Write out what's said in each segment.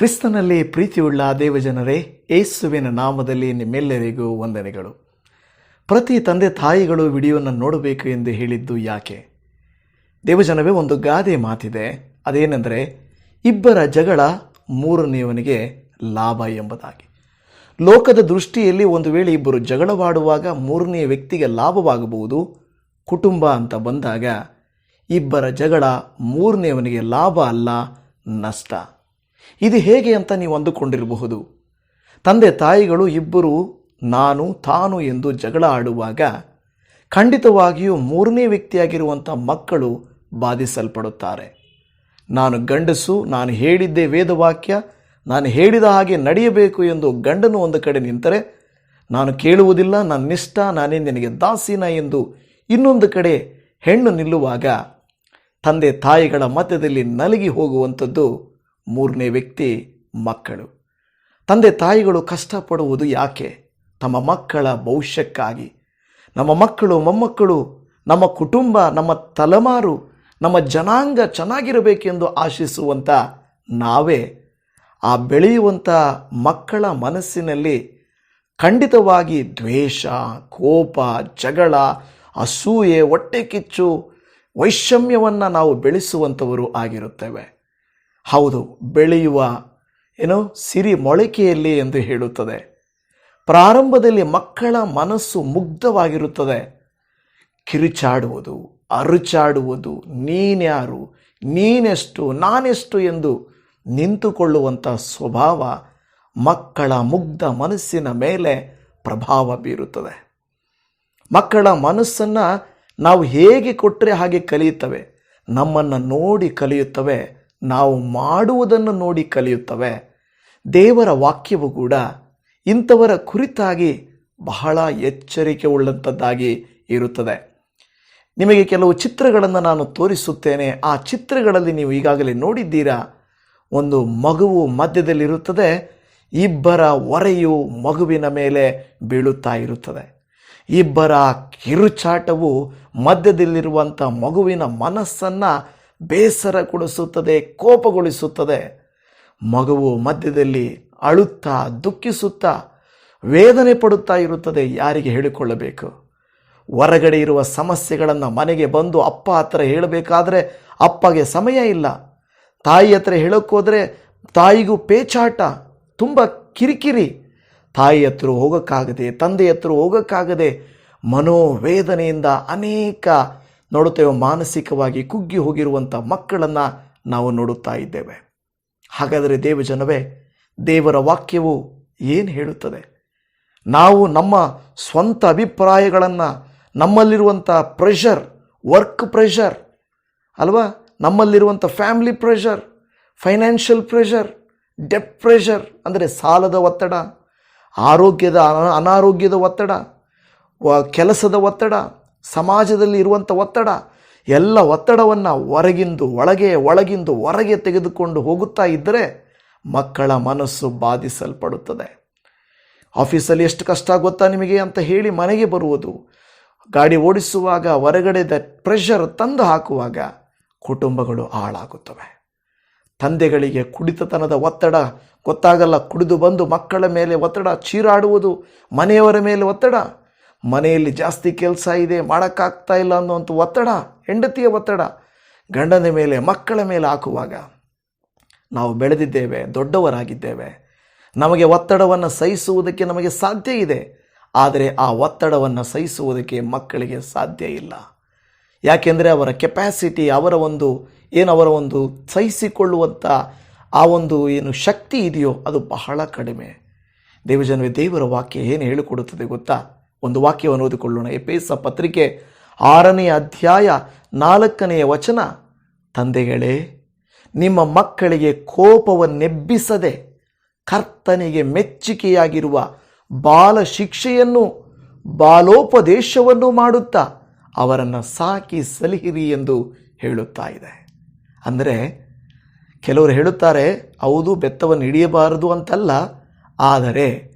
ಕ್ರಿಸ್ತನಲ್ಲಿ ಪ್ರೀತಿಯುಳ್ಳ ದೇವಜನರೇ ಏಸುವಿನ ನಾಮದಲ್ಲಿ ನಿಮ್ಮೆಲ್ಲರಿಗೂ ವಂದನೆಗಳು. ಪ್ರತಿ ತಂದೆ ತಾಯಿಗಳು ವಿಡಿಯೋನ ನೋಡಬೇಕು ಎಂದು ಹೇಳಿದ್ದು ಯಾಕೆ? ದೇವಜನವೇ, ಒಂದು ಗಾದೆ ಮಾತಿದೆ. ಅದೇನೆಂದರೆ, ಇಬ್ಬರ ಜಗಳ ಮೂರನೆಯವನಿಗೆ ಲಾಭ ಎಂಬುದಾಗಿ. ಲೋಕದ ದೃಷ್ಟಿಯಲ್ಲಿ ಒಂದು ವೇಳೆ ಇಬ್ಬರು ಜಗಳವಾಡುವಾಗ ಮೂರನೆಯ ವ್ಯಕ್ತಿಗೆ ಲಾಭವಾಗಬಹುದು. ಕುಟುಂಬ ಅಂತ ಬಂದಾಗ, ಇಬ್ಬರ ಜಗಳ ಮೂರನೆಯವನಿಗೆ ಲಾಭ ಅಲ್ಲ, ನಷ್ಟ. ಇದು ಹೇಗೆ ಅಂತ ನೀವು ಅಂದುಕೊಂಡಿರಬಹುದು? ತಂದೆ ತಾಯಿಗಳು ಇಬ್ಬರು ನಾನು, ತಾನು ಎಂದು ಜಗಳ ಆಡುವಾಗ ಖಂಡಿತವಾಗಿಯೂ ಮೂರನೇ ವ್ಯಕ್ತಿಯಾಗಿರುವಂಥ ಮಕ್ಕಳು ಬಾಧಿಸಲ್ಪಡುತ್ತಾರೆ. ನಾನು ಗಂಡಸು, ನಾನು ಹೇಳಿದ್ದೇ ವೇದವಾಕ್ಯ, ನಾನು ಹೇಳಿದ ಹಾಗೆ ನಡೆಯಬೇಕು ಎಂದು ಗಂಡನು ಒಂದು ಕಡೆ ನಿಂತರೆ, ನಾನು ಕೇಳುವುದಿಲ್ಲ ನನ್ನಿಷ್ಟ ನಾನೇ ನಿನಗೆ ದಾಸೀನ ಎಂದು ಇನ್ನೊಂದು ಕಡೆ ಹೆಣ್ಣು ನಿಲ್ಲುವಾಗ ತಂದೆ ತಾಯಿಗಳ ಮಧ್ಯದಲ್ಲಿ ನಲಗಿ ಹೋಗುವಂಥದ್ದು ಮೂರನೇ ವ್ಯಕ್ತಿ ಮಕ್ಕಳು. ತಂದೆ ತಾಯಿಗಳು ಕಷ್ಟಪಡುವುದು ಯಾಕೆ? ತಮ್ಮ ಮಕ್ಕಳ ಭವಿಷ್ಯಕ್ಕಾಗಿ. ನಮ್ಮ ಮಕ್ಕಳು, ಮೊಮ್ಮಕ್ಕಳು, ನಮ್ಮ ಕುಟುಂಬ, ನಮ್ಮ ತಲೆಮಾರು, ನಮ್ಮ ಜನಾಂಗ ಚೆನ್ನಾಗಿರಬೇಕೆಂದು ಆಶಿಸುವಂಥ ನಾವೇ ಆ ಬೆಳೆಯುವಂಥ ಮಕ್ಕಳ ಮನಸ್ಸಿನಲ್ಲಿ ಖಂಡಿತವಾಗಿ ದ್ವೇಷ, ಕೋಪ, ಜಗಳ, ಅಸೂಯೆ, ಹೊಟ್ಟೆ ಕಿಚ್ಚು, ವೈಷಮ್ಯವನ್ನು ನಾವು ಬೆಳೆಸುವಂಥವರು ಆಗಿರುತ್ತೇವೆ. ಹೌದು, ಬೆಳೆಯುವ, ಏನು ಸಿರಿ ಮೊಳಕೆಯಲ್ಲಿ ಎಂದು ಹೇಳುತ್ತದೆ. ಪ್ರಾರಂಭದಲ್ಲಿ ಮಕ್ಕಳ ಮನಸ್ಸು ಮುಗ್ಧವಾಗಿರುತ್ತದೆ. ಕಿರುಚಾಡುವುದು, ಅರುಚಾಡುವುದು, ನೀನ್ಯಾರು, ನೀನೆಷ್ಟು, ನಾನೆಷ್ಟು ಎಂದು ನಿಂತುಕೊಳ್ಳುವಂಥ ಸ್ವಭಾವ ಮಕ್ಕಳ ಮುಗ್ಧ ಮನಸ್ಸಿನ ಮೇಲೆ ಪ್ರಭಾವ ಬೀರುತ್ತದೆ. ಮಕ್ಕಳ ಮನಸ್ಸನ್ನು ನಾವು ಹೇಗೆ ಕೊಟ್ಟರೆ ಹಾಗೆ ಕಲಿಯುತ್ತವೆ? ನಮ್ಮನ್ನು ನೋಡಿ ಕಲಿಯುತ್ತವೆ. ನಾವು ಮಾಡುವುದನ್ನು ನೋಡಿ ಕಲಿಯುತ್ತವೆ. ದೇವರ ವಾಕ್ಯವು ಕೂಡ ಇಂಥವರ ಕುರಿತಾಗಿ ಬಹಳ ಎಚ್ಚರಿಕೆ ಉಳ್ಳಂಥದ್ದಾಗಿ ಇರುತ್ತದೆ. ನಿಮಗೆ ಕೆಲವು ಚಿತ್ರಗಳನ್ನು ನಾನು ತೋರಿಸುತ್ತೇನೆ. ಆ ಚಿತ್ರಗಳಲ್ಲಿ ನೀವು ಈಗಾಗಲೇ ನೋಡಿದ್ದೀರಾ? ಒಂದು ಮಗುವು ಮಧ್ಯದಲ್ಲಿರುತ್ತದೆ. ಇಬ್ಬರ ಒರೆಯು ಮಗುವಿನ ಮೇಲೆ ಬೀಳುತ್ತಾ ಇರುತ್ತದೆ. ಇಬ್ಬರ ಕಿರುಚಾಟವು ಮಧ್ಯದಲ್ಲಿರುವಂಥ ಮಗುವಿನ ಮನಸ್ಸನ್ನು ಬೇಸರಗೊಳಿಸುತ್ತದೆ ಕೋಪಗೊಳಿಸುತ್ತದೆ. ಮಗುವು ಮಧ್ಯದಲ್ಲಿ ಅಳುತ್ತಾ, ದುಃಖಿಸುತ್ತಾ, ವೇದನೆ ಪಡುತ್ತಾ ಇರುತ್ತದೆ, ಯಾರಿಗೆ ಹೇಳಿಕೊಳ್ಳಬೇಕು? ಹೊರಗಡೆ ಇರುವ ಸಮಸ್ಯೆಗಳನ್ನು ಮನೆಗೆ ಬಂದು ಅಪ್ಪ ಹತ್ರ ಹೇಳಬೇಕಾದ್ರೆ ಅಪ್ಪಗೆ ಸಮಯ ಇಲ್ಲ. ತಾಯಿ ಹತ್ರ ಹೇಳೋಕ್ಕೋದ್ರೆ ತಾಯಿಗೂ ಪೇಚಾಟ, ತುಂಬ ಕಿರಿಕಿರಿ. ತಾಯಿ ಹತ್ರ ಹೋಗೋಕ್ಕಾಗದೆ, ತಂದೆ ಹತ್ರ ಹೋಗೋಕ್ಕಾಗದೆ ಮನೋವೇದನೆಯಿಂದ ಅನೇಕ ನೋಡುತ್ತೇವೆ, ಮಾನಸಿಕವಾಗಿ ಕುಗ್ಗಿ ಹೋಗಿರುವಂಥ ಮಕ್ಕಳನ್ನು ನಾವು ನೋಡುತ್ತಾ ಇದ್ದೇವೆ. ಹಾಗಾದರೆ ದೇವಜನವೇ ದೇವರ ವಾಕ್ಯವು ಏನು ಹೇಳುತ್ತದೆ? ನಾವು ನಮ್ಮ ಸ್ವಂತ ಅಭಿಪ್ರಾಯಗಳನ್ನು ನಮ್ಮಲ್ಲಿರುವಂಥ ಪ್ರೆಷರ್ ವರ್ಕ್ ಪ್ರೆಷರ್ ಅಲ್ವಾ? ನಮ್ಮಲ್ಲಿರುವಂಥ family pressure financial pressure debt pressure ಅಂದರೆ ಸಾಲದ ಒತ್ತಡ, ಆರೋಗ್ಯದ ಅನ- ಅನಾರೋಗ್ಯದ ಒತ್ತಡ ಕೆಲಸದ ಒತ್ತಡ ಸಮಾಜದಲ್ಲಿ ಇರುವಂಥ ಒತ್ತಡ, ಎಲ್ಲ ಒತ್ತಡವನ್ನು ಹೊರಗಿಂದು, ಒಳಗೆ, ಒಳಗಿಂದು, ಹೊರಗೆ ತೆಗೆದುಕೊಂಡು ಹೋಗುತ್ತಾ ಇದ್ದರೆ ಮಕ್ಕಳ ಮನಸ್ಸು ಬಾಧಿಸಲ್ಪಡುತ್ತದೆ. ಆಫೀಸಲ್ಲಿ ಎಷ್ಟು ಕಷ್ಟ ಗೊತ್ತಾ ನಿಮಗೆ ಅಂತ ಹೇಳಿ ಮನೆಗೆ ಬರುವುದು, ಗಾಡಿ ಓಡಿಸುವಾಗ ಹೊರಗಡೆದ ಪ್ರೆಷರ್ ತಂದು ಹಾಕುವಾಗ ಕುಟುಂಬಗಳು ಹಾಳಾಗುತ್ತವೆ. ತಂದೆಗಳಿಗೆ ಕುಡಿತತನದ ಒತ್ತಡ, ಗೊತ್ತಾಗಲ್ಲ, ಕುಡಿದು ಬಂದು ಮಕ್ಕಳ ಮೇಲೆ ಒತ್ತಡ, ಚೀರಾಡುವುದು ಮನೆಯವರ ಮೇಲೆ ಒತ್ತಡ. ಮನೆಯಲ್ಲಿ ಜಾಸ್ತಿ ಕೆಲಸ ಇದೆ, ಮಾಡೋಕ್ಕಾಗ್ತಾ ಇಲ್ಲ ಅನ್ನುವಂಥ ಒತ್ತಡ, ಹೆಂಡತಿಯ ಒತ್ತಡ, ಗಂಡನ ಮೇಲೆ, ಮಕ್ಕಳ ಮೇಲೆ ಹಾಕುವಾಗ ನಾವು ಬೆಳೆದಿದ್ದೇವೆ, ದೊಡ್ಡವರಾಗಿದ್ದೇವೆ. ನಮಗೆ ಒತ್ತಡವನ್ನು ಸಹಿಸುವುದಕ್ಕೆ ನಮಗೆ ಸಾಧ್ಯ ಇದೆ. ಆದರೆ ಆ ಒತ್ತಡವನ್ನು ಸಹಿಸುವುದಕ್ಕೆ ಮಕ್ಕಳಿಗೆ ಸಾಧ್ಯ ಇಲ್ಲ. ಯಾಕೆಂದರೆ ಅವರ ಕೆಪ್ಯಾಸಿಟಿ ಅವರ ಒಂದು, ಏನು ಅವರ ಒಂದು ಸಹಿಸಿಕೊಳ್ಳುವಂಥ ಆ ಒಂದು ಏನು ಶಕ್ತಿ ಇದೆಯೋ ಅದು ಬಹಳ ಕಡಿಮೆ. ದೇವಜನವೇ, ದೇವರ ವಾಕ್ಯ ಏನು ಹೇಳಿಕೊಡುತ್ತದೆ ಗೊತ್ತಾ? ಒಂದು ವಾಕ್ಯವನ್ನು ಓದಿಕೊಳ್ಳೋಣ. ಎಪೇಸ ಪತ್ರಿಕೆ ಆರನೇ ಅಧ್ಯಾಯ ನಾಲ್ಕನೆಯ ವಚನ, ತಂದೆಗಳೇ, ನಿಮ್ಮ ಮಕ್ಕಳಿಗೆ ಕೋಪವನ್ನೆಬ್ಬಿಸದೆ ಕರ್ತನಿಗೆ ಮೆಚ್ಚುಗೆಯಾಗಿರುವ ಬಾಲ ಶಿಕ್ಷೆಯನ್ನು ಬಾಲೋಪದೇಶವನ್ನು ಮಾಡುತ್ತಾ ಅವರನ್ನು ಸಾಕಿ ಸಲಿಹಿರಿ ಎಂದು ಹೇಳುತ್ತಾ ಇದೆ. ಅಂದರೆ, ಕೆಲವರು ಹೇಳುತ್ತಾರೆ, ಹೌದು, ಬೆತ್ತವನ್ನು ಹಿಡಿಯಬಾರದು ಅಂತಲ್ಲ, ಆದರೆ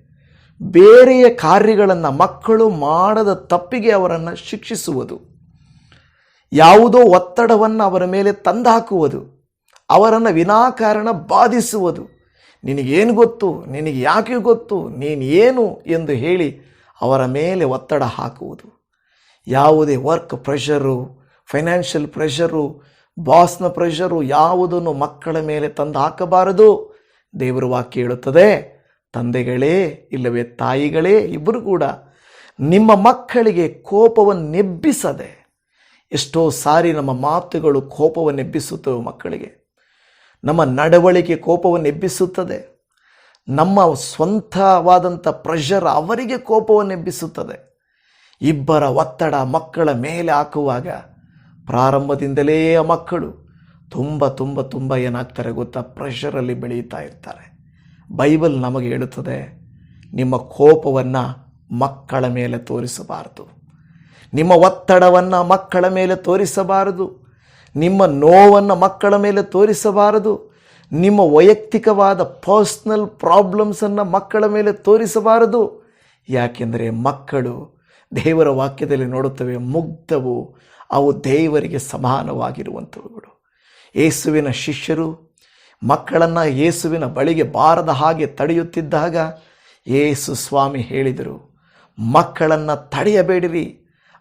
ಬೇರೆಯ ಕಾರ್ಯಗಳನ್ನು ಮಕ್ಕಳು ಮಾಡದ ತಪ್ಪಿಗೆ ಅವರನ್ನು ಶಿಕ್ಷಿಸುವುದು. ಯಾವುದೋ ಒತ್ತಡವನ್ನು ಅವರ ಮೇಲೆ ತಂದಾಕುವುದು. ಅವರನ್ನು ವಿನಾಕಾರಣ ಬಾಧಿಸುವುದು. ನಿನಗೇನು ಗೊತ್ತು? ನಿನಗೆ ಯಾಕೆ ಗೊತ್ತು? ನೀನು ಏನು ಎಂದು ಹೇಳಿ ಅವರ ಮೇಲೆ ಒತ್ತಡ ಹಾಕುವುದು. ಯಾವುದೇ ವರ್ಕ್ ಪ್ರೆಷರು, ಫೈನಾನ್ಷಿಯಲ್ ಪ್ರೆಷರು, ಬಾಸ್ನ ಪ್ರೆಷರು ಯಾವುದನ್ನು ಮಕ್ಕಳ ಮೇಲೆ ತಂದು ಹಾಕಬಾರದು ದೇವರ ವಾಕ್ಯ ಹೇಳುತ್ತದೆ ತಂದೆಗಳೇ ಇಲ್ಲವೇ ತಾಯಿಗಳೇ ಇಬ್ಬರು ಕೂಡ ನಿಮ್ಮ ಮಕ್ಕಳಿಗೆ ಕೋಪವನ್ನು ನೆಬ್ಬಿಸದೆ ಎಷ್ಟೋ ಸಾರಿ ನಮ್ಮ ಮಾತುಗಳು ಕೋಪವನ್ನೆಬ್ಬಿಸುತ್ತವೆ ಮಕ್ಕಳಿಗೆ. ನಮ್ಮ ನಡವಳಿಕೆ ಕೋಪವನ್ನೆಬ್ಬಿಸುತ್ತದೆ ನಮ್ಮ ಸ್ವಂತವಾದಂಥ ಪ್ರೆಷರ್ ಅವರಿಗೆ ಕೋಪವನ್ನೆಬ್ಬಿಸುತ್ತದೆ ಇಬ್ಬರ ಒತ್ತಡ ಮಕ್ಕಳ ಮೇಲೆ ಹಾಕುವಾಗ ಪ್ರಾರಂಭದಿಂದಲೇ ಮಕ್ಕಳು ತುಂಬ ತುಂಬ ತುಂಬ ಏನಾಗ್ತಾರೆ ಗೊತ್ತಾ? ಪ್ರೆಷರಲ್ಲಿ ಬೆಳೆಯುತ್ತಾ ಇರ್ತಾರೆ. ಬೈಬಲ್ ನಮಗೆ ಹೇಳುತ್ತದೆ, ನಿಮ್ಮ ಕೋಪವನ್ನು ಮಕ್ಕಳ ಮೇಲೆ ತೋರಿಸಬಾರದು. ನಿಮ್ಮ ಒತ್ತಡವನ್ನು ಮಕ್ಕಳ ಮೇಲೆ ತೋರಿಸಬಾರದು. ನಿಮ್ಮ ನೋವನ್ನು ಮಕ್ಕಳ ಮೇಲೆ ತೋರಿಸಬಾರದು. ನಿಮ್ಮ ವೈಯಕ್ತಿಕವಾದ ಪರ್ಸ್ನಲ್ ಪ್ರಾಬ್ಲಮ್ಸನ್ನು ಮಕ್ಕಳ ಮೇಲೆ ತೋರಿಸಬಾರದು. ಯಾಕೆಂದರೆ ಮಕ್ಕಳು ದೇವರ ವಾಕ್ಯದಲ್ಲಿ ನೋಡುತ್ತವೆ, ಮುಗ್ಧವು ಅವು ದೇವರಿಗೆ ಸಮಾನವಾಗಿರುವಂಥವುಗಳು ಯೇಸುವಿನ ಶಿಷ್ಯರು ಮಕ್ಕಳನ್ನು ಯೇಸುವಿನ ಬಳಿಗೆ ಬಾರದ ಹಾಗೆ ತಡೆಯುತ್ತಿದ್ದಾಗ ಯೇಸು ಸ್ವಾಮಿ ಹೇಳಿದರು, ಮಕ್ಕಳನ್ನು ತಡೆಯಬೇಡಿರಿ,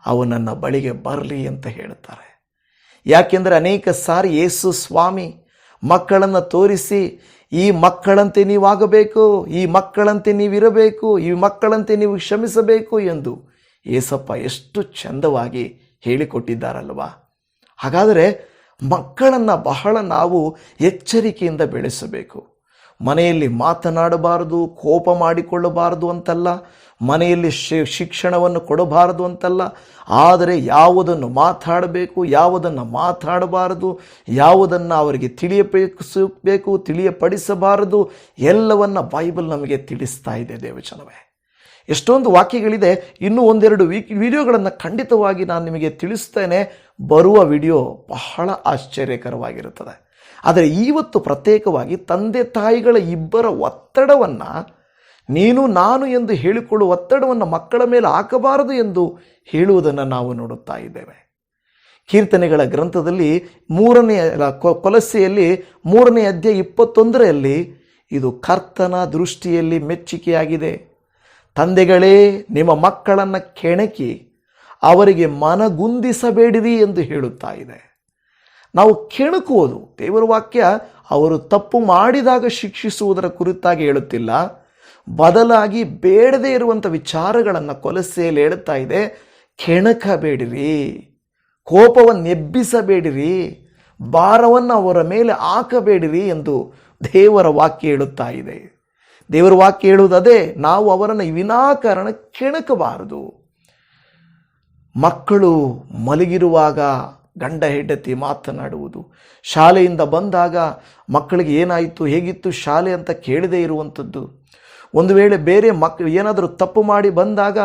ಅವು ನನ್ನ ಬಳಿಗೆ ಬರಲಿ ಅಂತ ಹೇಳುತ್ತಾರೆ. ಯಾಕೆಂದರೆ ಅನೇಕ ಸಾರಿ ಯೇಸು ಸ್ವಾಮಿ ಮಕ್ಕಳನ್ನು ತೋರಿಸಿ, ಈ ಮಕ್ಕಳಂತೆ ನೀವಾಗಬೇಕು, ಈ ಮಕ್ಕಳಂತೆ ನೀವಿರಬೇಕು, ಈ ಮಕ್ಕಳಂತೆ ನೀವು ಕ್ಷಮಿಸಬೇಕು ಎಂದು ಏಸಪ್ಪ ಎಷ್ಟು ಚಂದವಾಗಿ ಹೇಳಿಕೊಟ್ಟಿದ್ದಾರಲ್ವಾ. ಹಾಗಾದರೆ ಮಕ್ಕಳನ್ನು ಬಹಳ ನಾವು ಎಚ್ಚರಿಕೆಯಿಂದ ಬೆಳೆಸಬೇಕು. ಮನೆಯಲ್ಲಿ ಮಾತನಾಡಬಾರದು, ಕೋಪ ಮಾಡಿಕೊಳ್ಳಬಾರದು ಅಂತಲ್ಲ, ಮನೆಯಲ್ಲಿ ಶಿಕ್ಷಣವನ್ನು ಕೊಡಬಾರದು ಅಂತಲ್ಲ, ಆದರೆ ಯಾವುದನ್ನು ಮಾತಾಡಬೇಕು, ಯಾವುದನ್ನು ಮಾತಾಡಬಾರದು, ಯಾವುದನ್ನು ಅವರಿಗೆ ತಿಳಿಯಬೇಕು ತಿಳಿಯಪಡಿಸಬಾರದು, ಎಲ್ಲವನ್ನು ಬೈಬಲ್ ನಮಗೆ ತಿಳಿಸ್ತಾ ಇದೆ ದೇವಚನವೇ ಎಷ್ಟೊಂದು ವಾಕ್ಯಗಳಿದೆ ಇನ್ನೂ ಒಂದೆರಡು ವೀಕ್ ವಿಡಿಯೋಗಳನ್ನು ಖಂಡಿತವಾಗಿ ನಾನು ನಿಮಗೆ ತಿಳಿಸ್ತೇನೆ. ಬರುವ ವಿಡಿಯೋ ಬಹಳ ಆಶ್ಚರ್ಯಕರವಾಗಿರುತ್ತದೆ. ಆದರೆ ಇವತ್ತು ಪ್ರತ್ಯೇಕವಾಗಿ ತಂದೆ ತಾಯಿಗಳ ಇಬ್ಬರ ಒತ್ತಡವನ್ನು ನೀನು ನಾನು ಎಂದು ಹೇಳಿಕೊಳ್ಳುವ ಒತ್ತಡವನ್ನು ಮಕ್ಕಳ ಮೇಲೆ ಹಾಕಬಾರದು ಎಂದು ಹೇಳುವುದನ್ನು ನಾವು ನೋಡುತ್ತಾ ಇದ್ದೇವೆ. ಕೀರ್ತನೆಗಳ ಗ್ರಂಥದಲ್ಲಿ ಮೂರನೇ ಅಲ್ಲ, ಕೊಲಸೆಯಲ್ಲಿ ಮೂರನೇ ಅಧ್ಯಾಯ ಇಪ್ಪತ್ತೊಂದರಲ್ಲಿ ಇದು ಕರ್ತನ ದೃಷ್ಟಿಯಲ್ಲಿ ಮೆಚ್ಚುಗೆಯಾಗಿದೆ ತಂದೆಗಳೇ, ನಿಮ್ಮ ಮಕ್ಕಳನ್ನು ಕೆಣಕಿ ಅವರಿಗೆ ಮನಗುಂದಿಸಬೇಡಿರಿ ಎಂದು ಹೇಳುತ್ತಾ ಇದೆ. ನಾವು ಕೆಣಕುವುದು. ದೇವರ ವಾಕ್ಯ, ಅವರು ತಪ್ಪು ಮಾಡಿದಾಗ ಶಿಕ್ಷಿಸುವುದರ ಕುರಿತಾಗಿ ಹೇಳುತ್ತಿಲ್ಲ. ಬದಲಾಗಿ ಬೇಡದೇ ಇರುವಂಥ ವಿಚಾರಗಳನ್ನು ಕೊಲಸೆಯಲ್ಲಿ ಹೇಳುತ್ತಾ ಇದೆ. ಕೆಣಕಬೇಡಿರಿ. ಕೋಪವನ್ನು ಎಬ್ಬಿಸಬೇಡಿರಿ. ಭಾರವನ್ನು ಅವರ ಮೇಲೆ ಹಾಕಬೇಡಿರಿ ಎಂದು ದೇವರ ವಾಕ್ಯ ಹೇಳುತ್ತಾ ಇದೆ. ದೇವರ ವಾಕ್ಯ ಹೇಳುವುದು ನಾವು ಅವರನ್ನು ವಿನಾಕಾರಣ ಕೆಣಕಬಾರದು. ಮಕ್ಕಳು ಮಲಗಿರುವಾಗ ಗಂಡ ಹೆಂಡತಿ ಮಾತನಾಡುವುದು. ಶಾಲೆಯಿಂದ ಬಂದಾಗ ಮಕ್ಕಳಿಗೆ ಏನಾಯಿತು, ಹೇಗಿತ್ತು, ಶಾಲೆ ಅಂತ ಕೇಳದೇ ಇರುವಂಥದ್ದು. ಒಂದು ವೇಳೆ ಬೇರೆ ಮಕ್, ಏನಾದರೂ ತಪ್ಪು ಮಾಡಿ ಬಂದಾಗ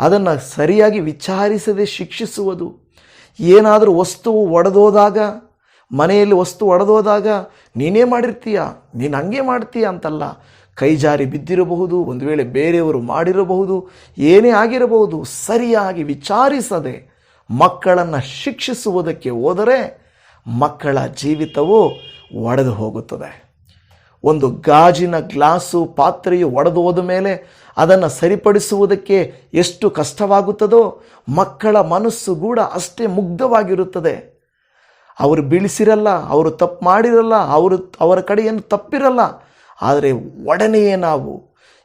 ಅದನ್ನು ಸರಿಯಾಗಿ ವಿಚಾರಿಸದೆ ಶಿಕ್ಷಿಸುವುದು. ಏನಾದರೂ ವಸ್ತುವು ಒಡೆದೋದಾಗ, ಮನೆಯಲ್ಲಿ ವಸ್ತು ಒಡೆದೋದಾಗ, ನೀನೇ ಮಾಡಿರ್ತೀಯ? ನೀನು ಹಂಗೆ ಮಾಡ್ತೀಯ ಅಂತಲ್ಲ. ಕೈ ಜಾರಿ ಬಿದ್ದಿರಬಹುದು, ಒಂದು ವೇಳೆ ಬೇರೆಯವರು ಮಾಡಿರಬಹುದು, ಏನೇ ಆಗಿರಬಹುದು, ಸರಿಯಾಗಿ ವಿಚಾರಿಸದೆ ಮಕ್ಕಳನ್ನು ಶಿಕ್ಷಿಸುವುದಕ್ಕೆ ಹೋದರೆ ಮಕ್ಕಳ ಜೀವಿತವು ಒಡೆದು ಹೋಗುತ್ತದೆ. ಒಂದು ಗಾಜಿನ ಗ್ಲಾಸು ಪಾತ್ರೆಯು ಒಡೆದು ಹೋದ ಮೇಲೆ ಅದನ್ನು ಸರಿಪಡಿಸುವುದಕ್ಕೆ ಎಷ್ಟು ಕಷ್ಟವಾಗುತ್ತದೋ ಮಕ್ಕಳ ಮನಸ್ಸು ಕೂಡ ಅಷ್ಟೇ ಮುಗ್ಧವಾಗಿರುತ್ತದೆ. ಅವರು ಬೀಳಿಸಿರಲ್ಲ, ಅವರು ತಪ್ಪು ಮಾಡಿರಲ್ಲ, ಅವರು ಅವರ ಕಡೆ ತಪ್ಪಿರಲ್ಲ ಆದರೆ ಒಡನೆಯೇ ನಾವು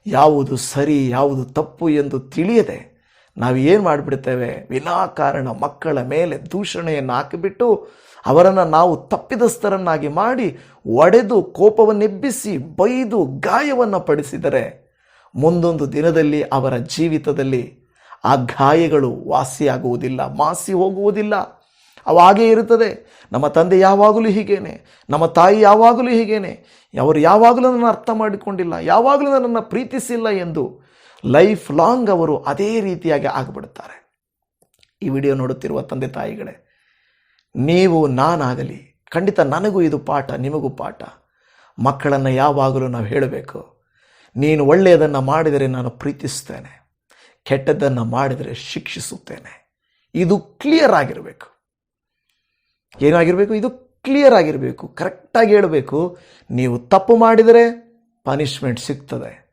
ಯಾವುದು ಸರಿ, ಯಾವುದು ತಪ್ಪು ಎಂದು ತಿಳಿಯದೆ ನಾವು ಏನು ಮಾಡಿಬಿಡ್ತೇವೆ? ವಿನಾಕಾರಣ ಮಕ್ಕಳ ಮೇಲೆ ದೂಷಣೆಯನ್ನು ಹಾಕಿಬಿಟ್ಟು ಅವರನ್ನು ನಾವು ತಪ್ಪಿದಸ್ಥರನ್ನಾಗಿ ಮಾಡಿ ಒಡೆದು ಕೋಪವನ್ನೆಬ್ಬಿಸಿ ಬೈದು ಗಾಯವನ್ನು ಪಡಿಸಿದರೆ ಮುಂದೊಂದು ದಿನದಲ್ಲಿ ಅವರ ಜೀವಿತದಲ್ಲಿ ಆ ಗಾಯಗಳು ವಾಸಿಯಾಗುವುದಿಲ್ಲ, ಮಾಸಿ ಹೋಗುವುದಿಲ್ಲ. ಅವು ಹಾಗೇ ಇರುತ್ತದೆ. ನಮ್ಮ ತಂದೆ ಯಾವಾಗಲೂ ಹೀಗೇನೆ. ನಮ್ಮ ತಾಯಿ ಯಾವಾಗಲೂ ಹೀಗೇನೆ. ಅವರು ಯಾವಾಗಲೂ ನನ್ನ ಅರ್ಥ ಮಾಡಿಕೊಂಡಿಲ್ಲ, ಯಾವಾಗಲೂ ನನ್ನನ್ನು ಪ್ರೀತಿಸಿಲ್ಲ ಎಂದು ಲೈಫ್ ಲಾಂಗ್ ಅವರು ಅದೇ ರೀತಿಯಾಗಿ ಆಗಿಬಿಡುತ್ತಾರೆ. ಈ ವಿಡಿಯೋ ನೋಡುತ್ತಿರುವ ತಂದೆ ತಾಯಿಗಳೇ, ನೀವು ನಾನಾಗಲಿ, ಖಂಡಿತ ನನಗೂ ಇದು ಪಾಠ, ನಿಮಗೂ ಪಾಠ. ಮಕ್ಕಳನ್ನು ಯಾವಾಗಲೂ ನಾವು ಹೇಳಬೇಕು, ನೀನು ಒಳ್ಳೆಯದನ್ನು ಮಾಡಿದರೆ ನಾನು ಪ್ರೀತಿಸ್ತೇನೆ, ಕೆಟ್ಟದ್ದನ್ನು ಮಾಡಿದರೆ ಶಿಕ್ಷಿಸುತ್ತೇನೆ. ಇದು ಕ್ಲಿಯರ್ ಆಗಿರಬೇಕು. ಏನಾಗಿರಬೇಕು? ಇದು ಕ್ಲಿಯರ್ ಆಗಿರಬೇಕು. ಕರೆಕ್ಟಾಗಿ ಹೇಳಬೇಕು. ನೀವು ತಪ್ಪು ಮಾಡಿದರೆ ಪನಿಷ್ಮೆಂಟ್ ಸಿಗ್ತದೆ.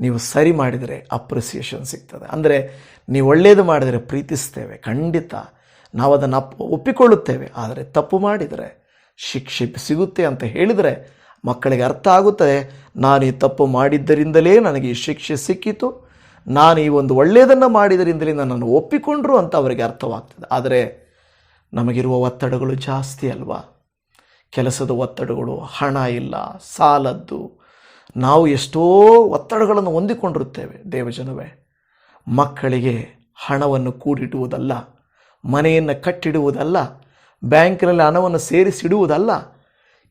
ನೀವು ಸರಿ ಮಾಡಿದರೆ ಅಪ್ರಿಸಿಯೇಷನ್ ಸಿಗ್ತದೆ. ಅಂದರೆ ನೀವು ಒಳ್ಳೆಯದು ಮಾಡಿದರೆ ಪ್ರೀತಿಸ್ತೇವೆ. ಖಂಡಿತ. ನಾವು ಅದನ್ನು ಅಪ್ ಒಪ್ಪಿಕೊಳ್ಳುತ್ತೇವೆ. ಆದರೆ ತಪ್ಪು ಮಾಡಿದರೆ ಶಿಕ್ಷೆ ಸಿಗುತ್ತೆ ಅಂತ ಹೇಳಿದರೆ ಮಕ್ಕಳಿಗೆ ಅರ್ಥ ಆಗುತ್ತದೆ. ನಾನು ಈ ತಪ್ಪು ಮಾಡಿದ್ದರಿಂದಲೇ ನನಗೆ ಈ ಶಿಕ್ಷೆ ಸಿಕ್ಕಿತು. ನಾನು ಈ ಒಂದು ಒಳ್ಳೆಯದನ್ನು ಮಾಡಿದರಿಂದಲೇ ನನ್ನನ್ನು ಒಪ್ಪಿಕೊಂಡ್ರು ಅಂತ ಅವರಿಗೆ ಅರ್ಥವಾಗ್ತದೆ. ಆದರೆ ನಮಗಿರುವ ಒತ್ತಡಗಳು ಜಾಸ್ತಿ ಅಲ್ವಾ? ಕೆಲಸದ ಒತ್ತಡಗಳು, ಹಣ ಇಲ್ಲ, ಸಾಲದ್ದು. ನಾವು ಎಷ್ಟೋ ಒತ್ತಡಗಳನ್ನು ಹೊಂದಿಕೊಂಡಿರುತ್ತೇವೆ ದೇವಜನವೇ. ಮಕ್ಕಳಿಗೆ ಹಣವನ್ನು ಕೂಡಿಡುವುದಲ್ಲ, ಮನೆಯನ್ನು ಕಟ್ಟಿಡುವುದಲ್ಲ, ಬ್ಯಾಂಕಿನಲ್ಲಿ ಹಣವನ್ನು ಸೇರಿಸಿಡುವುದಲ್ಲ.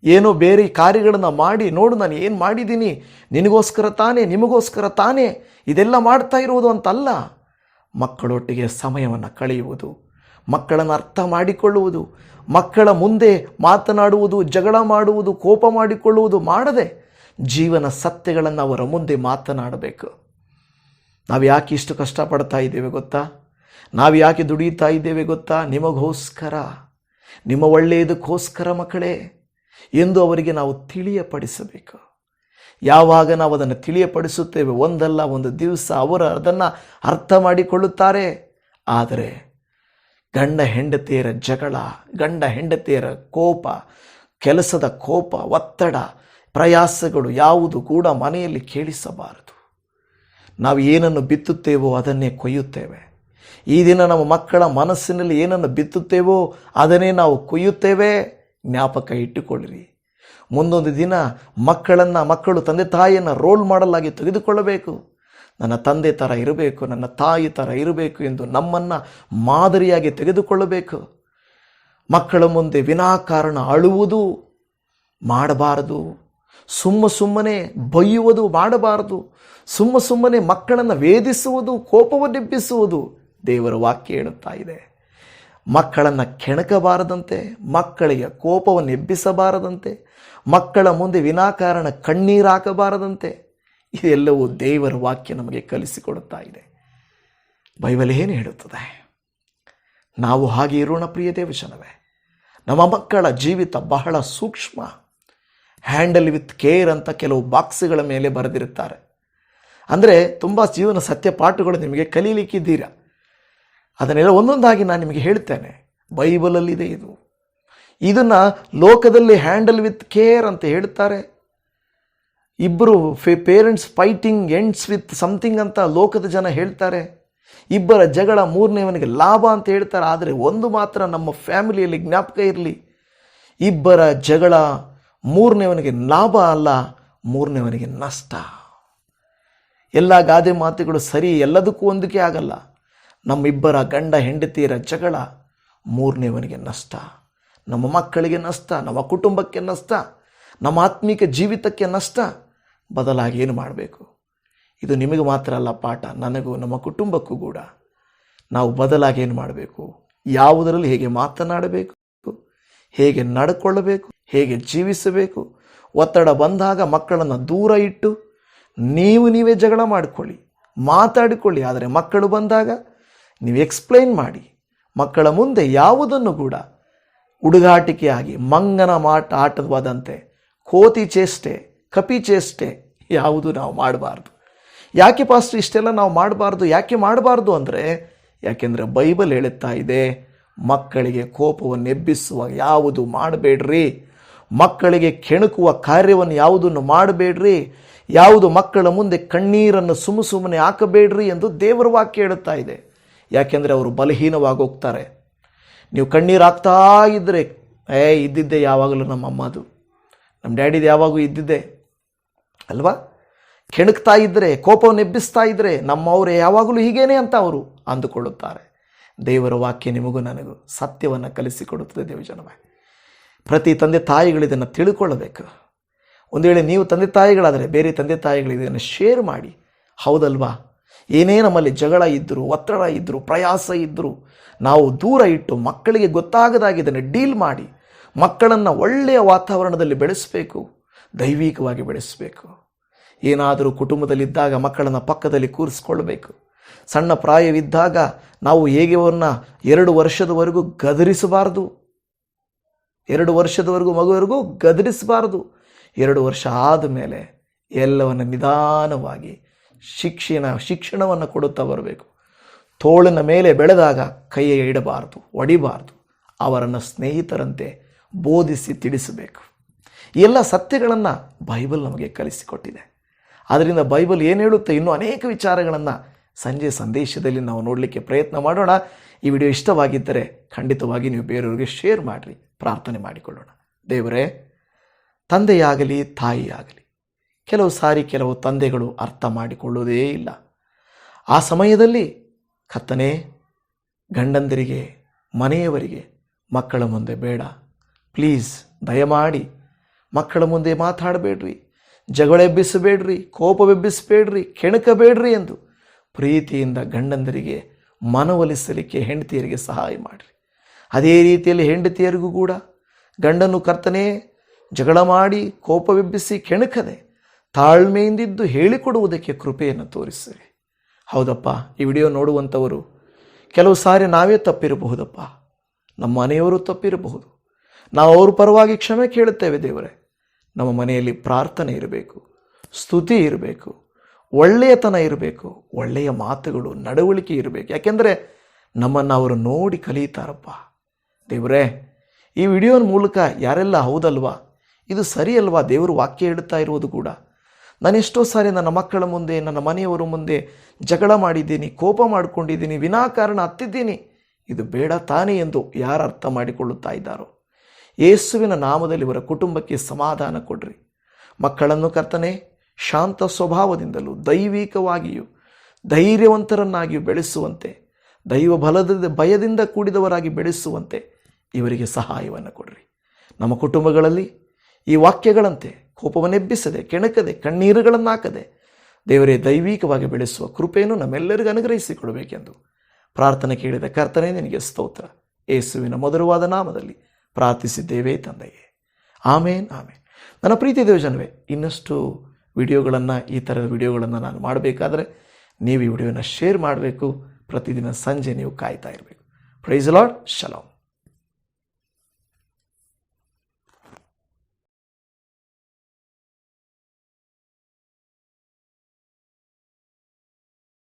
ಏನೋ ಬೇರೆ ಕಾರ್ಯಗಳನ್ನು ಮಾಡಿ, ನೋಡು ನಾನು ಏನು ಮಾಡಿದ್ದೀನಿ, ನಿನಗೋಸ್ಕರ ತಾನೇ, ನಿಮಗೋಸ್ಕರ ತಾನೇ, ಇದೆಲ್ಲ ಮಾಡ್ತಾ ಇರುವುದು ಅಂತಲ್ಲ. ಮಕ್ಕಳೊಟ್ಟಿಗೆ ಸಮಯವನ್ನು ಕಳೆಯುವುದು ಮಕ್ಕಳನ್ನು ಅರ್ಥ ಮಾಡಿಕೊಳ್ಳುವುದು, ಮಕ್ಕಳ ಮುಂದೆ ಮಾತನಾಡುವುದು, ಜಗಳ ಮಾಡುವುದು, ಕೋಪ ಮಾಡಿಕೊಳ್ಳುವುದು ಮಾಡದೆ ಜೀವನ ಸತ್ಯಗಳನ್ನು ಅವರ ಮುಂದೆ ಮಾತನಾಡಬೇಕು. ನಾವು ಯಾಕೆ ಇಷ್ಟು ಕಷ್ಟಪಡ್ತಾ ಇದ್ದೇವೆ ಗೊತ್ತಾ? ನಾವು ಯಾಕೆ ದುಡಿಯುತ್ತಾ ಇದ್ದೇವೆ ಗೊತ್ತಾ? ನಿಮಗೋಸ್ಕರ, ನಿಮ್ಮ ಒಳ್ಳೆಯದಕ್ಕೋಸ್ಕರ ಮಕ್ಕಳೇ ಎಂದು ಅವರಿಗೆ ನಾವು ತಿಳಿಯಪಡಿಸಬೇಕು. ಯಾವಾಗ ನಾವು ಅದನ್ನು ತಿಳಿಯಪಡಿಸುತ್ತೇವೆ, ಒಂದಲ್ಲ, ಒಂದು ದಿವಸ ಅವರು ಅದನ್ನು ಅರ್ಥ ಮಾಡಿಕೊಳ್ಳುತ್ತಾರೆ. ಆದರೆ ಗಂಡ ಹೆಂಡತಿಯರ ಜಗಳ, ಗಂಡ ಹೆಂಡತಿಯರ ಕೋಪ, ಕೆಲಸದ ಕೋಪ, ಒತ್ತಡ, ಪ್ರಯಾಸಗಳು ಯಾವುದು ಕೂಡ ಮನೆಯಲ್ಲಿ ಕೇಳಿಸಬಾರದು. ನಾವು ಏನನ್ನು ಬಿತ್ತುತ್ತೇವೋ ಅದನ್ನೇ ಕೊಯ್ಯುತ್ತೇವೆ. ಈ ದಿನ ನಮ್ಮ ಮಕ್ಕಳ ಮನಸ್ಸಿನಲ್ಲಿ ಏನನ್ನು ಬಿತ್ತುತ್ತೇವೋ ಅದನ್ನೇ ನಾವು ಕೊಯ್ಯುತ್ತೇವೆ. ಜ್ಞಾಪಕ ಇಟ್ಟುಕೊಳ್ಳಿರಿ. ಮುಂದೊಂದು ದಿನ ಮಕ್ಕಳನ್ನು, ಮಕ್ಕಳು ತಂದೆ ತಾಯಿಯನ್ನು ರೋಲ್ ಮಾಡಲಾಗಿ ತೆಗೆದುಕೊಳ್ಳಬೇಕು. ನನ್ನ ತಂದೆ ಥರ ಇರಬೇಕು, ನನ್ನ ತಾಯಿ ಥರ ಇರಬೇಕು ಎಂದು ನಮ್ಮನ್ನು ಮಾದರಿಯಾಗಿ ತೆಗೆದುಕೊಳ್ಳಬೇಕು. ಮಕ್ಕಳ ಮುಂದೆ ವಿನಾಕಾರಣ ಅಳುವುದು ಮಾಡಬಾರದು. ಸುಮ್ಮ ಸುಮ್ಮನೆ ಬೈಯುವುದು ಮಾಡಬಾರದು. ಸುಮ್ಮ ಸುಮ್ಮನೆ ಮಕ್ಕಳನ್ನು ವೇದಿಸುವುದು ಕೋಪವನ್ನೆಬ್ಬಿಸುವುದು ದೇವರ ವಾಕ್ಯ ಹೇಳುತ್ತಾ ಇದೆ. ಮಕ್ಕಳನ್ನು ಕೆಣಕಬಾರದಂತೆ, ಮಕ್ಕಳಿಗೆ ಕೋಪವನ್ನು ಎಬ್ಬಿಸಬಾರದಂತೆ ಮಕ್ಕಳ ಮುಂದೆ ವಿನಾಕಾರಣ ಕಣ್ಣೀರಾಕಬಾರದಂತೆ ಇದೆಲ್ಲವೂ ದೇವರ ವಾಕ್ಯ ನಮಗೆ ಕಲಿಸಿಕೊಡುತ್ತಾ ಇದೆ. ಬೈಬಲ್ ಏನು ಹೇಳುತ್ತದೆ? ನಾವು ಹಾಗೆ ಇರೋಣ ಪ್ರಿಯ ದೇವಜನವೇ. ನಮ್ಮ ಮಕ್ಕಳ ಜೀವಿತ ಬಹಳ ಸೂಕ್ಷ್ಮ. ಹ್ಯಾಂಡಲ್ ವಿತ್ ಕೇರ್ ಅಂತ ಕೆಲವು ಬಾಕ್ಸ್ಗಳ ಮೇಲೆ ಬರೆದಿರುತ್ತಾರೆ. ಅಂದರೆ ತುಂಬ ಜೀವನ ಸತ್ಯಪಾಠಗಳು ನಿಮಗೆ ಕಲೀಲಿಕ್ಕಿದ್ದೀರಾ? ಅದನ್ನೆಲ್ಲ ಒಂದೊಂದಾಗಿ ನಾನು ನಿಮಗೆ ಹೇಳ್ತೇನೆ. ಬೈಬಲಲ್ಲಿದೆ ಇದು. ಇದನ್ನು ಲೋಕದಲ್ಲಿ ಹ್ಯಾಂಡಲ್ ವಿತ್ ಕೇರ್ ಅಂತ ಹೇಳ್ತಾರೆ. ಇಬ್ಬರು ಫೆ parents fighting ends with something ಅಂತ ಲೋಕದ ಜನ ಹೇಳ್ತಾರೆ. ಇಬ್ಬರ ಜಗಳ ಮೂರನೇವನಿಗೆ ಲಾಭ ಅಂತ ಹೇಳ್ತಾರೆ. ಆದರೆ ಒಂದು ಮಾತ್ರ ನಮ್ಮ ಫ್ಯಾಮಿಲಿಯಲ್ಲಿ ಜ್ಞಾಪಕ ಇರಲಿ. ಇಬ್ಬರ ಜಗಳ ಮೂರನೇವನಿಗೆ ಲಾಭ ಅಲ್ಲ, ಮೂರನೇವನಿಗೆ ನಷ್ಟ. ಎಲ್ಲ ಗಾದೆ ಮಾತುಗಳು ಸರಿ, ಎಲ್ಲದಕ್ಕೂ ಹೊಂದಿಕೆ ಆಗಲ್ಲ. ನಮ್ಮಿಬ್ಬರ ಗಂಡ ಹೆಂಡತಿಯರ ಜಗಳ ಮೂರನೇವನಿಗೆ ನಷ್ಟ. ನಮ್ಮ ಮಕ್ಕಳಿಗೆ ನಷ್ಟ, ನಮ್ಮ ಕುಟುಂಬಕ್ಕೆ ನಷ್ಟ. ನಮ್ಮ ಆತ್ಮಿಕ ಜೀವಿತಕ್ಕೆ ನಷ್ಟ. ಬದಲಾಗಿ ಏನು ಮಾಡಬೇಕು? ಇದು ನಿಮಗೆ ಮಾತ್ರ ಅಲ್ಲ ಪಾಠ, ನನಗೂ, ನಮ್ಮ ಕುಟುಂಬಕ್ಕೂ ಕೂಡ. ನಾವು ಬದಲಾಗಿ ಏನು ಮಾಡಬೇಕು? ಯಾವುದರಲ್ಲಿ ಹೇಗೆ ಮಾತನಾಡಬೇಕು? ಹೇಗೆ ನಡ್ಕೊಳ್ಳಬೇಕು? ಹೇಗೆ ಜೀವಿಸಬೇಕು? ಒತ್ತಡ ಬಂದಾಗ ಮಕ್ಕಳನ್ನು ದೂರ ಇಟ್ಟು ನೀವು ನೀವೇ ಜಗಳ ಮಾಡಿಕೊಳ್ಳಿ, ಮಾತಾಡಿಕೊಳ್ಳಿ. ಆದರೆ ಮಕ್ಕಳು ಬಂದಾಗ ನೀವು ಎಕ್ಸ್ಪ್ಲೈನ್ ಮಾಡಿ, ಮಕ್ಕಳ ಮುಂದೆ ಯಾವುದನ್ನು ಕೂಡ ಹುಡುಗಾಟಿಕೆಯಾಗಿ ಮಂಗನ ಮಾಟ ಆಟವಾದಂತೆ ಕೋತಿ ಚೇಷ್ಟೆ, ಕಪಿ ಚೇಷ್ಟೆ ಯಾವುದು ನಾವು ಮಾಡಬಾರ್ದು. ಯಾಕೆ ಪಾಸ್ಟರ್ ಇಷ್ಟೆಲ್ಲ ನಾವು ಮಾಡಬಾರ್ದು? ಯಾಕೆ ಮಾಡಬಾರ್ದು ಅಂದರೆ, ಯಾಕೆಂದರೆ ಬೈಬಲ್ ಹೇಳುತ್ತಾ ಇದೆ, ಮಕ್ಕಳಿಗೆ ಕೋಪವನ್ನು ಎಬ್ಬಿಸುವ ಯಾವುದು ಮಾಡಬೇಡ್ರಿ? ಮಕ್ಕಳಿಗೆ ಕೆಣಕುವ ಕಾರ್ಯವನ್ನು ಯಾವುದನ್ನು ಮಾಡಬೇಡ್ರಿ? ಯಾವುದು ಮಕ್ಕಳ ಮುಂದೆ ಕಣ್ಣೀರನ್ನು ಸುಮ್ಮ ಸುಮ್ಮನೆ ಹಾಕಬೇಡ್ರಿ ಎಂದು ದೇವರ ವಾಕ್ಯ ಹೇಳುತ್ತಾ ಇದೆ. ಯಾಕೆಂದರೆ ಅವರು ಬಲಹೀನವಾಗಿ ಹೋಗ್ತಾರೆ. ನೀವು ಕಣ್ಣೀರು ಹಾಕ್ತಾ ಇದ್ದರೆ ಏ ಇದ್ದಿದ್ದೆ ಯಾವಾಗಲೂ ನಮ್ಮ ಅಮ್ಮದು ನಮ್ಮ ಡ್ಯಾಡಿದು ಯಾವಾಗೂ ಇದ್ದಿದ್ದೆ. ಅಲ್ವಾ? ಕೆಣಕ್ತಾ ಇದ್ದರೆ ಕೋಪವನ್ನು ಎಬ್ಬಿಸ್ತಾ ಇದ್ದರೆ ನಮ್ಮವರು ಯಾವಾಗಲೂ ಹೀಗೇನೆ ಅಂತ ಅವರು ಅಂದುಕೊಳ್ಳುತ್ತಾರೆ. ದೇವರ ವಾಕ್ಯ ನಿಮಗೂ ನನಗೂ ಸತ್ಯವನ್ನು ಕಲಿಸಿಕೊಡುತ್ತದೆ ದೇವಜನವೇ ಪ್ರತಿ ತಂದೆ ತಾಯಿಗಳು ಇದನ್ನು ತಿಳ್ಕೊಳ್ಳಬೇಕು. ಒಂದು ವೇಳೆ ನೀವು ತಂದೆ ತಾಯಿಗಳಾದರೆ ಬೇರೆ ತಂದೆ ತಾಯಿಗಳು ಇದನ್ನು ಶೇರ್ ಮಾಡಿ, ಹೌದಲ್ವಾ? ಏನೇ ನಮ್ಮಲ್ಲಿ ಜಗಳ ಇದ್ದರೂ ಒತ್ತಡ ಇದ್ದರೂ ಪ್ರಯಾಸ ಇದ್ದರೂ ನಾವು ದೂರ ಇಟ್ಟು ಮಕ್ಕಳಿಗೆ ಗೊತ್ತಾಗದಾಗಿ ಇದನ್ನು ಡೀಲ್ ಮಾಡಿ ಮಕ್ಕಳನ್ನು ಒಳ್ಳೆಯ ವಾತಾವರಣದಲ್ಲಿ ಬೆಳೆಸಬೇಕು, ದೈವಿಕವಾಗಿ ಬೆಳೆಸಬೇಕು. ಏನಾದರೂ ಕುಟುಂಬದಲ್ಲಿದ್ದಾಗ ಮಕ್ಕಳನ್ನು ಪಕ್ಕದಲ್ಲಿ ಕೂರಿಸ್ಕೊಳ್ಬೇಕು. ಸಣ್ಣ ಪ್ರಾಯವಿದ್ದಾಗ ನಾವು ಹೇಗೆ ಅವ್ರನ್ನ ಎರಡು ವರ್ಷದವರೆಗೂ ಗದರಿಸಬಾರ್ದು? ಎರಡು ವರ್ಷದವರೆಗೂ ಮಗುವರೆಗೂ ಗದರಿಸಬಾರ್ದು. ಎರಡು ವರ್ಷ ಆದಮೇಲೆ ಎಲ್ಲವನ್ನು ನಿಧಾನವಾಗಿ ಶಿಕ್ಷಣ ಶಿಕ್ಷಣವನ್ನು ಕೊಡುತ್ತಾ ಬರಬೇಕು. ತೋಳಿನ ಮೇಲೆ ಬೆಳೆದಾಗ ಕೈಯ ಇಡಬಾರದು, ಒಡಿಬಾರದು. ಅವರನ್ನು ಸ್ನೇಹಿತರಂತೆ ಬೋಧಿಸಿ ತಿಳಿಸಬೇಕು. ಎಲ್ಲ ಸತ್ಯಗಳನ್ನು ಬೈಬಲ್ ನಮಗೆ ಕಲಿಸಿಕೊಟ್ಟಿದೆ. ಆದ್ದರಿಂದ ಬೈಬಲ್ ಏನು ಹೇಳುತ್ತೆ? ಇನ್ನೂ ಅನೇಕ ವಿಚಾರಗಳನ್ನು ಸಂಜೆ ಸಂದೇಶದಲ್ಲಿ ನಾವು ನೋಡಲಿಕ್ಕೆ ಪ್ರಯತ್ನ ಮಾಡೋಣ. ಈ ವಿಡಿಯೋ ಇಷ್ಟವಾಗಿದ್ದರೆ ಖಂಡಿತವಾಗಿ ನೀವು ಬೇರೆಯವರಿಗೆ ಶೇರ್ ಮಾಡಿರಿ, ಪ್ರಾರ್ಥನೆ ಮಾಡಿಕೊಳ್ಳೋಣ. ದೇವರೇ, ತಂದೆಯಾಗಲಿ, ತಾಯಿಯಾಗಲಿ, ಕೆಲವು ಸಾರಿ ಕೆಲವು ತಂದೆಗಳು ಅರ್ಥ ಮಾಡಿಕೊಳ್ಳುವುದೇ ಇಲ್ಲ. ಆ ಸಮಯದಲ್ಲಿ ಕತ್ತನೆ ಗಂಡಂದರಿಗೆ, ಮನೆಯವರಿಗೆ ಮಕ್ಕಳ ಮುಂದೆ ಬೇಡ. ಪ್ಲೀಸ್ ದಯಮಾಡಿ ಮಕ್ಕಳ ಮುಂದೆ ಮಾತಾಡಬೇಡ್ರಿ. ಜಗಳೆಬ್ಬಿಸಬೇಡ್ರಿ ಕೋಪವೆಬ್ಬಿಸಬೇಡ್ರಿ ಕೆಣಕಬೇಡ್ರಿ ಎಂದು ಪ್ರೀತಿಯಿಂದ ಗಂಡಂದರಿಗೆ ಮನವೊಲಿಸಲಿಕ್ಕೆ ಹೆಂಡತಿಯರಿಗೆ ಸಹಾಯ ಮಾಡಿರಿ. ಅದೇ ರೀತಿಯಲ್ಲಿ ಹೆಂಡತಿಯರಿಗೂ ಕೂಡ ಗಂಡನು ಕರ್ತನೇ ಜಗಳ ಮಾಡಿ ಕೋಪವೆಬ್ಬಿಸಿ ಕೆಣಕದೆ ತಾಳ್ಮೆಯಿಂದಿದ್ದು ಹೇಳಿಕೊಡುವುದಕ್ಕೆ ಕೃಪೆಯನ್ನು ತೋರಿಸಿರಿ. ಹೌದಪ್ಪ, ಈ ವಿಡಿಯೋ ನೋಡುವಂಥವರು ಕೆಲವು ಸಾರಿ ನಾವೇ ತಪ್ಪಿರಬಹುದಪ್ಪ. ನಮ್ಮ ಮನೆಯವರು ತಪ್ಪಿರಬಹುದು. ನಾವು ಅವ್ರ ಪರವಾಗಿ ಕ್ಷಮೆ ಕೇಳುತ್ತೇವೆ ದೇವರೇ. ನಮ್ಮ ಮನೆಯಲ್ಲಿ ಪ್ರಾರ್ಥನೆ ಇರಬೇಕು, ಸ್ತುತಿ ಇರಬೇಕು, ಒಳ್ಳೆಯತನ ಇರಬೇಕು, ಒಳ್ಳೆಯ ಮಾತುಗಳು, ನಡವಳಿಕೆ ಇರಬೇಕು. ಯಾಕೆಂದರೆ ನಮ್ಮನ್ನು ಅವರು ನೋಡಿ ಕಲಿಯುತ್ತಾರಪ್ಪ. ದೇವರೇ, ಈ ವಿಡಿಯೋನ ಮೂಲಕ ಯಾರೆಲ್ಲ ಹೌದಲ್ವಾ? ಇದು ಸರಿಯಲ್ವಾ? ದೇವರು ವಾಕ್ಯ ಹೇಳುತ್ತಾ ಇರುವುದು ಕೂಡ. ನಾನು ಎಷ್ಟೋ ಸಾರಿ ನನ್ನ ಮಕ್ಕಳ ಮುಂದೆ, ನನ್ನ ಮನೆಯವರ ಮುಂದೆ ಜಗಳ ಮಾಡಿದ್ದೀನಿ, ಕೋಪ ಮಾಡಿಕೊಂಡಿದ್ದೀನಿ, ವಿನಾಕಾರಣ ಹತ್ತಿದ್ದೀನಿ. ಇದು ಬೇಡ ತಾನೇ ಎಂದು ಯಾರು ಅರ್ಥ ಮಾಡಿಕೊಳ್ಳುತ್ತಾ ಇದ್ದಾರೋ? ಯೇಸುವಿನ ನಾಮದಲ್ಲಿ ಇವರ ಕುಟುಂಬಕ್ಕೆ ಸಮಾಧಾನ ಕೊಡ್ರಿ. ಮಕ್ಕಳನ್ನು ಕರ್ತನೆ, ಶಾಂತ ಸ್ವಭಾವದಿಂದಲೂ ದೈವಿಕವಾಗಿಯೂ ಧೈರ್ಯವಂತರನ್ನಾಗಿಯೂ ಬೆಳೆಸುವಂತೆ, ದೈವ ಬಲದ ಭಯದಿಂದ ಕೂಡಿದವರಾಗಿ ಬೆಳೆಸುವಂತೆ ಇವರಿಗೆ ಸಹಾಯವನ್ನು ಕೊಡ್ರಿ. ನಮ್ಮ ಕುಟುಂಬಗಳಲ್ಲಿ ಈ ವಾಕ್ಯಗಳಂತೆ ಕೋಪವನ್ನೆಬ್ಬಿಸದೆ, ಕೆಣಕದೆ, ಕಣ್ಣೀರುಗಳನ್ನಾಕದೆ ದೇವರೇ ದೈವಿಕವಾಗಿ ಬೆಳೆಸುವ ಕೃಪೆಯನ್ನು ನಮ್ಮೆಲ್ಲರಿಗೂ ಅನುಗ್ರಹಿಸಿಕೊಡಬೇಕೆಂದು ಪ್ರಾರ್ಥನೆ ಕೇಳಿದ ಕರ್ತನೆ, ನಿನಗೆ ಸ್ತೋತ್ರ. ಯೇಸುವಿನ ಮಧುರವಾದ ನಾಮದಲ್ಲಿ ಪ್ರಾರ್ಥಿಸಿದ್ದೇವೆ ತಂದೆಯೇ. ಆಮೇನ್ ಆಮೇನ್. ನನ್ನ ಪ್ರೀತಿ ದೇವಜನವೇ, ಇನ್ನಷ್ಟು ವಿಡಿಯೋಗಳನ್ನು, ಈ ಥರದ ವಿಡಿಯೋಗಳನ್ನು ನಾನು ಮಾಡಬೇಕಾದ್ರೆ ನೀವು ಈ ವಿಡಿಯೋನ ಶೇರ್ ಮಾಡಬೇಕು. ಪ್ರತಿದಿನ ಸಂಜೆ ನೀವು ಕಾಯ್ತಾ ಇರಬೇಕು. Price lord ಶಲಾಮ್